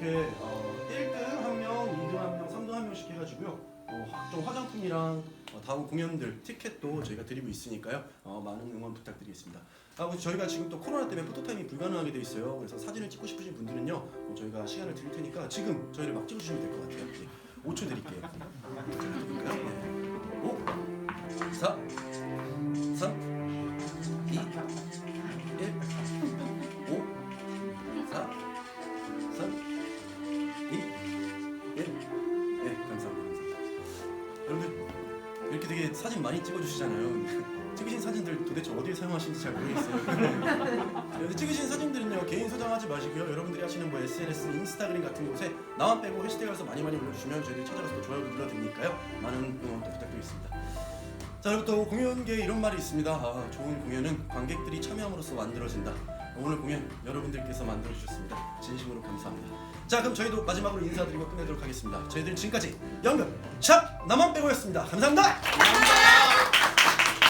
이렇게 어, 1등 한 명, 2등 한 명, 3등 한 명씩 해가지고요. 어, 각종 화장품이랑 어, 다음 공연들 티켓도 저희가 드리고 있으니까요. 어, 많은 응원 부탁드리겠습니다. 아, 그리고 저희가 지금 또 코로나 때문에 포토타임이 불가능하게 돼 있어요. 그래서 사진을 찍고 싶으신 분들은요, 어, 저희가 시간을 드릴 테니까 지금 저희를 막 찍어주시면 될 것 같아요. 네. 5초 드릴게요. 드릴까요? 네. 5, 4, 여러분들 이렇게 되게 사진 많이 찍어주시잖아요. 찍으신 사진들 도대체 어디에 사용하시는지 잘 모르겠어요. 찍으신 사진들은요 개인 소장하지 마시고요. 여러분들이 하시는 뭐 SNS, 인스타그램 같은 곳에 나만 빼고 해시태그에서 많이 많이 올려주시면 저희들이 찾아가서 또 좋아요 눌러 또 공연계에 이런 말이 있습니다. 아, 좋은 공연은 관객들이 참여함으로써 만들어진다. 오늘 공연 여러분들께서 만들어 주셨습니다. 진심으로 감사합니다. 자 그럼 저희도 마지막으로 인사드리고 끝내도록 하겠습니다. 저희들 지금까지 연극 샵 나만 빼고였습니다. 감사합니다.